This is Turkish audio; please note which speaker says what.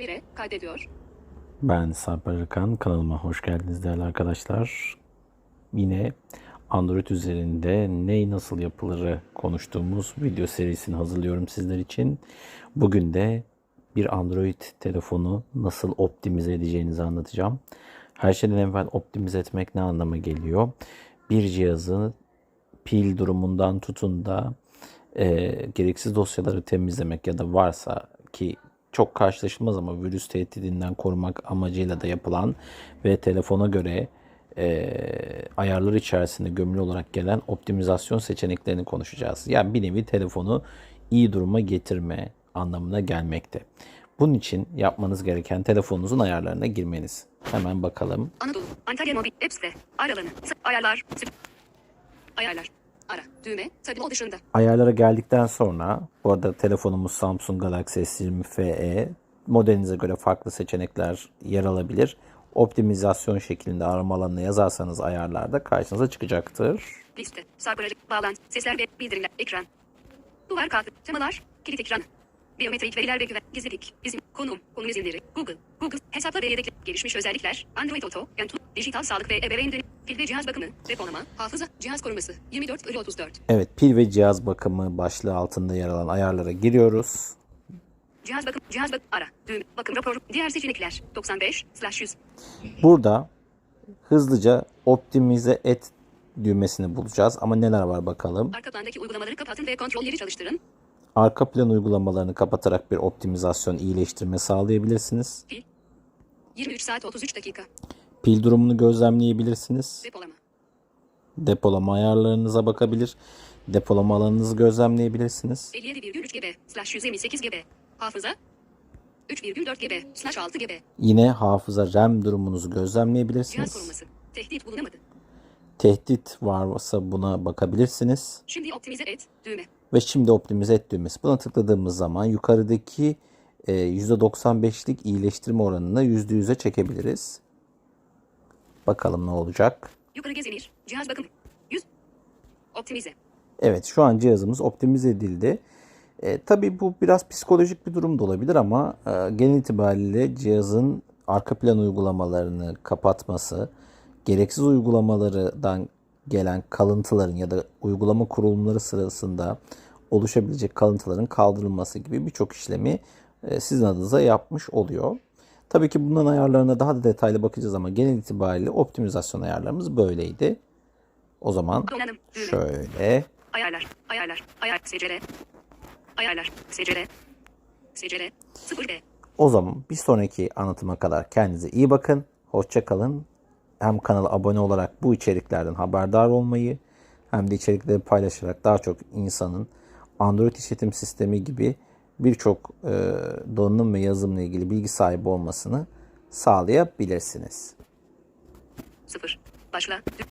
Speaker 1: Cire kaydediyor.
Speaker 2: Ben Sarp Arıkan. Kanalıma hoş geldiniz değerli arkadaşlar. Yine Android üzerinde ney nasıl yapılırı konuştuğumuz video serisini hazırlıyorum sizler için. Bugün de bir Android telefonu nasıl optimize edeceğinizi anlatacağım. Her şeyden evvel optimize etmek ne anlama geliyor? Bir cihazı pil durumundan tutun da e, gereksiz dosyaları temizlemek ya da varsa ki çok karşılaşılmaz ama virüs tehdidinden korumak amacıyla da yapılan ve telefona göre e, ayarlar içerisinde gömülü olarak gelen optimizasyon seçeneklerini konuşacağız. Yani bir nevi telefonu iyi duruma getirme anlamına gelmekte. Bunun için yapmanız gereken telefonunuzun ayarlarına girmeniz. Hemen bakalım.
Speaker 1: Anadolu. Antalya Mobil. App Store. Aralanı. S- Ayarlar. Ayarlar. Ara. Düğme. Tabii o dışında.
Speaker 2: Ayarlara geldikten sonra bu arada telefonumuz Samsung Galaxy S20 FE modelinize göre farklı seçenekler yer alabilir. Optimizasyon şeklinde arama alanına yazarsanız ayarlarda karşınıza çıkacaktır.
Speaker 1: Liste. Sarpıracı. Bağlantı. Sesler ve bildirimler. Ekran. Duvar kağıdı. Temalar. Kilit ekranı. Biyometrik veriler ve güven. Gizlilik. İzin. Konum. Konu izinleri. Google. Google. Hesaplar ve yedekli. Gelişmiş özellikler. Android Auto. Yantu. Dijital sağlık ve ebeveyn. Pil ve cihaz bakımı. Depolama. Hafıza. Cihaz koruması. 24 bölü 34.
Speaker 2: Evet pil ve cihaz bakımı başlığı altında yer alan ayarlara giriyoruz.
Speaker 1: Cihaz bakım. Cihaz bak. Ara. Düğme. Bakım raporu. Diğer seçenekler. 95 slash 100.
Speaker 2: Burada hızlıca optimize et düğmesini bulacağız ama neler var bakalım.
Speaker 1: Arka plandaki uygulamaları kapatın ve kontrolleri çalıştırın.
Speaker 2: Arka plan uygulamalarını kapatarak bir optimizasyon iyileştirme sağlayabilirsiniz.
Speaker 1: Pil. 23 saat 33 dakika.
Speaker 2: Pil durumunu gözlemleyebilirsiniz.
Speaker 1: Depolama.
Speaker 2: Depolama ayarlarınıza bakabilir. Depolama alanınızı gözlemleyebilirsiniz.
Speaker 1: 57,3 GB slash 128 GB. Hafıza. 3,4 GB slash 6 GB.
Speaker 2: Yine hafıza RAM durumunuzu
Speaker 1: Cihaz
Speaker 2: gözlemleyebilirsiniz.
Speaker 1: koruması. Tehdit bulunamadı.
Speaker 2: Tehdit varsa buna bakabilirsiniz.
Speaker 1: Şimdi optimize et. Düğme.
Speaker 2: Ve şimdi optimize et düğmesi. Buna tıkladığımız zaman yukarıdaki e, %95'lik iyileştirme oranını %100'e çekebiliriz. Bakalım ne olacak.
Speaker 1: Yukarı gezinir. Cihaz bakım. 100. Optimize.
Speaker 2: Evet şu an cihazımız optimize edildi. E, tabii bu biraz psikolojik bir durum da olabilir ama e, genel itibariyle cihazın arka plan uygulamalarını kapatması, gereksiz uygulamalardan gelen kalıntıların ya da uygulama kurulumları sırasında oluşabilecek kalıntıların kaldırılması gibi birçok işlemi e, sizin adınıza yapmış oluyor. Tabii ki bunların ayarlarına daha da detaylı bakacağız ama genel itibariyle optimizasyon ayarlarımız böyleydi. O zaman
Speaker 1: Donanım.
Speaker 2: Şöyle
Speaker 1: Ayarlar. Ayarlar. Ayar. Secere. Ayarlar. Secere. Secere. 0 B.
Speaker 2: O zaman bir sonraki anlatıma kadar kendinize iyi bakın. Hoşça kalın. Hem kanala abone olarak bu içeriklerden haberdar olmayı hem de içerikleri paylaşarak daha çok insanın Android işletim sistemi gibi birçok e, donanım ve yazılımla ilgili bilgi sahibi olmasını sağlayabilirsiniz.
Speaker 1: 0. Başla.